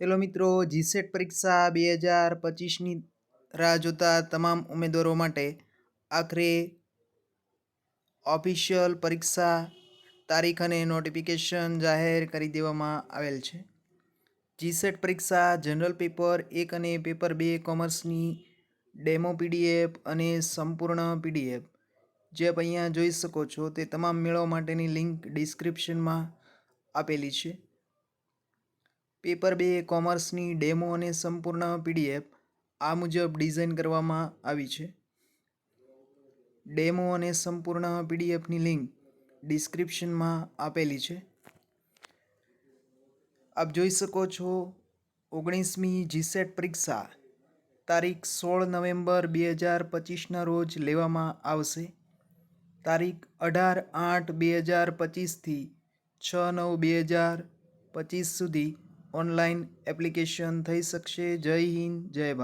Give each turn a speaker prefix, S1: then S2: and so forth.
S1: Hello મિત્રો GSET પરીક્ષા બે હજાર પચીસની રાહ જોતા તમામ ઉમેદવારો માટે આખરે ઓફિશિયલ પરીક્ષા તારીખ અને નોટિફિકેશન જાહેર કરી દેવામાં આવેલ છે. જીસેટ પરીક્ષા જનરલ પેપર એક અને પેપર બે કોમર્સની ડેમો પીડીએફ અને સંપૂર્ણ પીડીએફ. જે આપ અહીંયા જોઈ શકો છો તે તમામ મેળવવા માટેની લિંક ડિસ્ક્રિપ્શનમાં આપેલી છે. પેપર બે, કોમર્સની ડેમો અને સંપૂર્ણ પીડીએફ આ મુજબ ડિઝાઇન કરવામાં આવી છે. ડેમો અને સંપૂર્ણ પીડીએફની લિંક ડિસ્ક્રિપ્શનમાં આપેલી છે. આપ જોઈ શકો છો, ઓગણીસમી જીસેટ પરીક્ષા તારીખ સોળ નવેમ્બર બે હજાર પચીસના રોજ લેવામાં આવશે. તારીખ અઢાર આઠ બે હજાર પચીસથી છ નવ બે હજાર પચીસ સુધી ઓનલાઈન એપ્લિકેશન થઈ શકશે. જય હિન્દ જય ભારત.